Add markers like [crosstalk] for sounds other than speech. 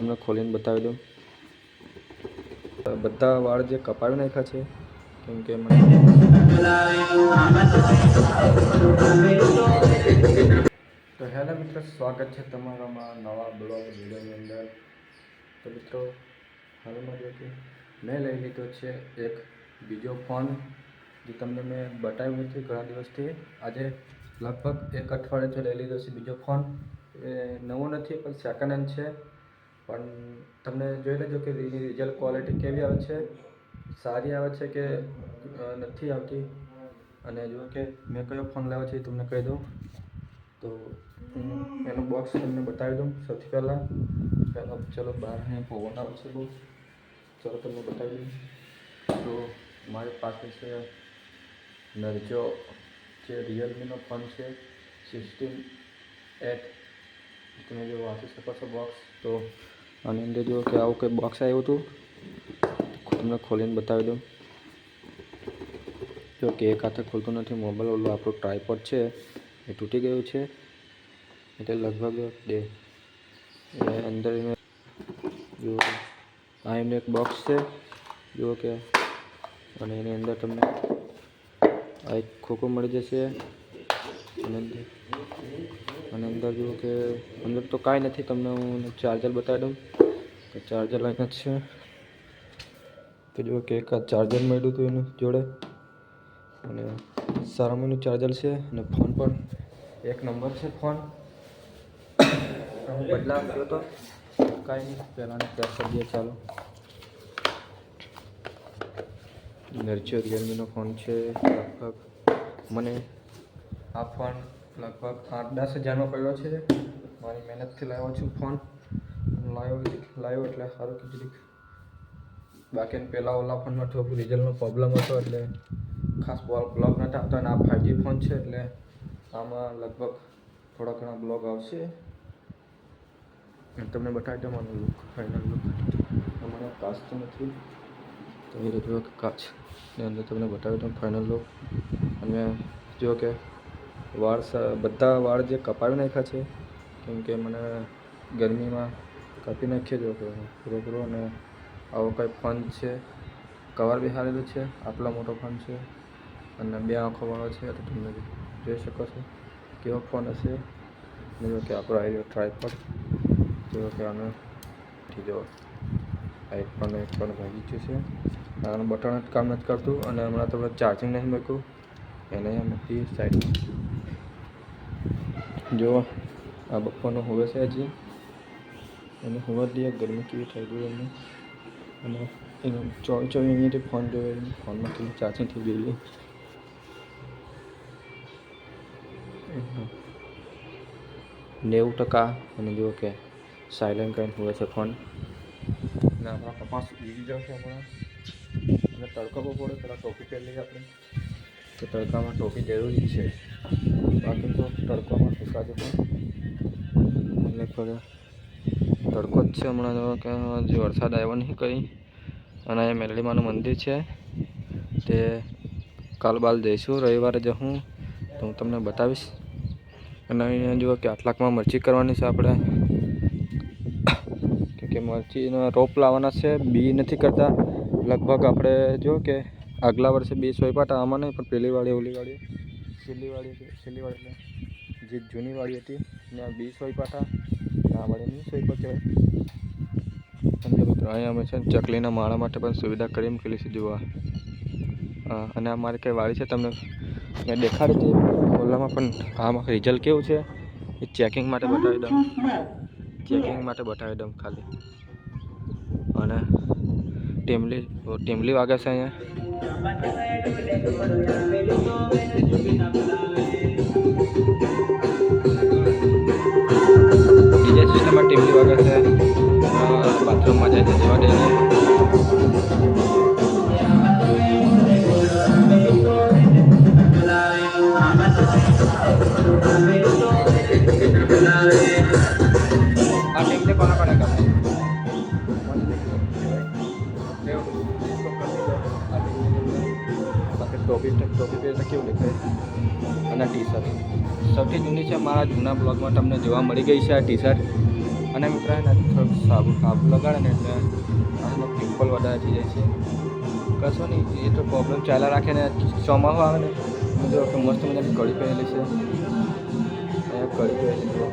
તમને ખોલીને બતાવી દઉં. બધા વાળ જે કપાવી નાખ્યા છે, કેમ કે મને તો હેલો મિત્રો, સ્વાગત છે તમારામાં નવા બ્લોગ વિડીયોની અંદર. તો મિત્રો, હાલમાં જો મેં લઈ લીધો છે એક બીજો ફોન, જે તમને મેં બતાવ્યું નથી ઘણા દિવસથી. આજે લગભગ એક અઠવાડિયાથી લઈ લીધો છે બીજો ફોન. એ નવો નથી, પણ સેકન્ડ હેન્ડ છે. પણ તમને જોઈ લેજો કે એની રિઝલ્ટ ક્વોલિટી કેવી આવે છે, સારી આવે છે કે નથી આવતી? અને જો કે મેં કયો ફોન લાવ્યો છે એ તમને કહી દઉં. તો હું એનું બોક્સ તમને બતાવી દઉં સૌથી પહેલાં. પહેલો ચલો બહાર અહીંયા પવન આવે છે બહુ. ચલો તમને બતાવી દઉં. તો મારી પાસે છે નરજો, જે રિયલમીનો ફોન છે સિક્સટીન એટ તમે જો વાંચી શકો છો બોક્સ તો આની અંદર જો કે આવું કંઈ બોક્સ આવ્યું હતું. તમને ખોલીને બતાવી દઉં. જો કે એક હાથે ખોલતો નથી મોબાઈલ ઓલું આપણું ટ્રાયપોડ છે. એ તૂટી ગયું છે. એટલે લગભગ બે. અંદર એને જો આ એમનું એક બોક્સ છે. જુઓ કે અને એની અંદર તમને આ એક ખોખો મળી જશે. અને અને અંદર જુઓ કે અંદર તો કાંઈ નથી, તમને હું ચાર્જર બતાવી દઉં. કે ચાર્જર લાઈન જ છે. તો જુઓ કે એક આ ચાર્જર મળ્યું હતું એનું જોડે. અને સારામાં ચાર્જર છે અને ફોન પણ. એક નંબર છે ફોન હું [coughs] બદલાવ ગયો તો? કાંઈ નહીં, પહેલાંને પ્રેસ કરી દઈએ, ચાલો. નર્ચર રિયલમીનો ફોન છે, લગભગ મને આ ફોન લગભગ આઠ, દસ હજારનો પડ્યો છે. મારી મહેનતથી લાવ્યો છું ફોન. લાવ્યો લાવ્યો એટલે સારું કીધું બાકી પહેલાં ઓલા ફોનમાં થોડુંક રિઝલ્ટનો પ્રોબ્લેમ હતો એટલે ખાસ બ્લોગ નહોતા આવતો અને આ ફાઇવજી ફોન છે એટલે આમાં લગભગ થોડા ઘણા બ્લોગ આવશે. તમને બતાવી દઉં મારો લુક ફાઇનલ લુક મને કાચ તો નથી. તો એ રજૂ કાચ. એ અંદર તમને બતાવી દઉં ફાઇનલ લુક અને જો કે વાળ બધા વાળ જે કપાવી નાખ્યા છે, કેમ કે મને ગરમીમાં કાપી નાખ્યો જો કે પૂરો પૂરો અને આવો કંઈ ફન છે, કવર બી હારેલું છે, આટલો મોટો ફોન છે અને બે આંખોવાળો છે, તો તમે જોઈ શકો છો કેવો ફોન હશે. જો કે આપણો આવી ટ્રાયપોડ જો કે આનો જો આઈફોન આઈફોન ભાગી ગયું છે. આનું બટન જ કામ નથી કરતું અને હમણાં તો ચાર્જિંગ નહીં મૂક્યું. એને મૂકી સાઈડમાં જો આ બપોરનો હોવે છે હજી એને હોવા દઈએ ગરમી કેવી થઈ ગઈ એમને. અને એનો ચોવી ચોવી અહીંયાથી ફોન જોયો ફોનમાં કેટલું ચાર્જિંગ થઈ ગયેલી. નેવું ટકા અને જુઓ કે સાયલેન્ટ કરીને હોય છે ફોન. અને આપણા કપાસ ઉગી જશે હમણાં. અને તડકો બહુ પડે પેલા ટોપી પહેરી આપણે. તો તડકામાં ટોપી જરૂરી છે. બાકી તો તડકામાં સુકાતું પણ ફરે તડકો જ છે હમણાં તો, કે હજી વરસાદ આવ્યો નહીં કંઈ. અને અહીંયા મેલડીમાનું મંદિર છે. તે કાલ બાલ જઈશું, રવિવારે જઉં તો હું તમને બતાવીશ. અને અહીંયા જુઓ કે આટલાકમાં મરચી કરવાની છે આપણે. કે મરચીનો રોપ લાવવાના છે, બી નથી કરતા. લગભગ આપણે જો કે આગલા વર્ષે બી સોયપાટા આમાં નહીં, પણ પેલી વાળી, ઓલી વાળી. છેલ્લી વાળી હતી છેલ્લી વાળી એટલે જે જૂની વાળી હતી ત્યાં બી સોયપાટા આ વાળી નહીં સોયપા કહેવાય. અને અહીંયા અમે છે ને ચકલીના માળા માટે પણ સુવિધા કરી મૂકેલી છે જોવા અને આ મારી કંઈ વાળી છે તમને મેં દેખાડી હતી ઓલામાં પણ આમાં રિઝલ્ટ કેવું છે? એ ચેકિંગ માટે બતાવી દઉં. ચેકિંગ માટે બતાવી દઉં ખાલી. અને ટીમલી ટીમલી વાગે છે અહીંયા. ડીજે સિસ્ટમમાં ટીમલી વાગે છે. બાથરૂમમાં જાય છે જવા દે ટોપી ટોપી પહેરતા કેવું દેખાય? અને ટી શર્ટ સૌથી જૂની છે મારા જૂના બ્લોગમાં તમને જોવા મળી ગઈ છે આ ટી શર્ટ અને મિત્રો એને થોડુંક સાબુ સાબુ લગાડે ને એટલે આમાં પિમ્પલ વધારે થઈ જાય છે. કશો નહીં, એ તો પ્રોબ્લેમ ચાલ્યા રાખે ને ચોમાસું આવે ને જો કે મસ્ત મજાની કડી પહેરેલી છે. કળી પહેરેલી જો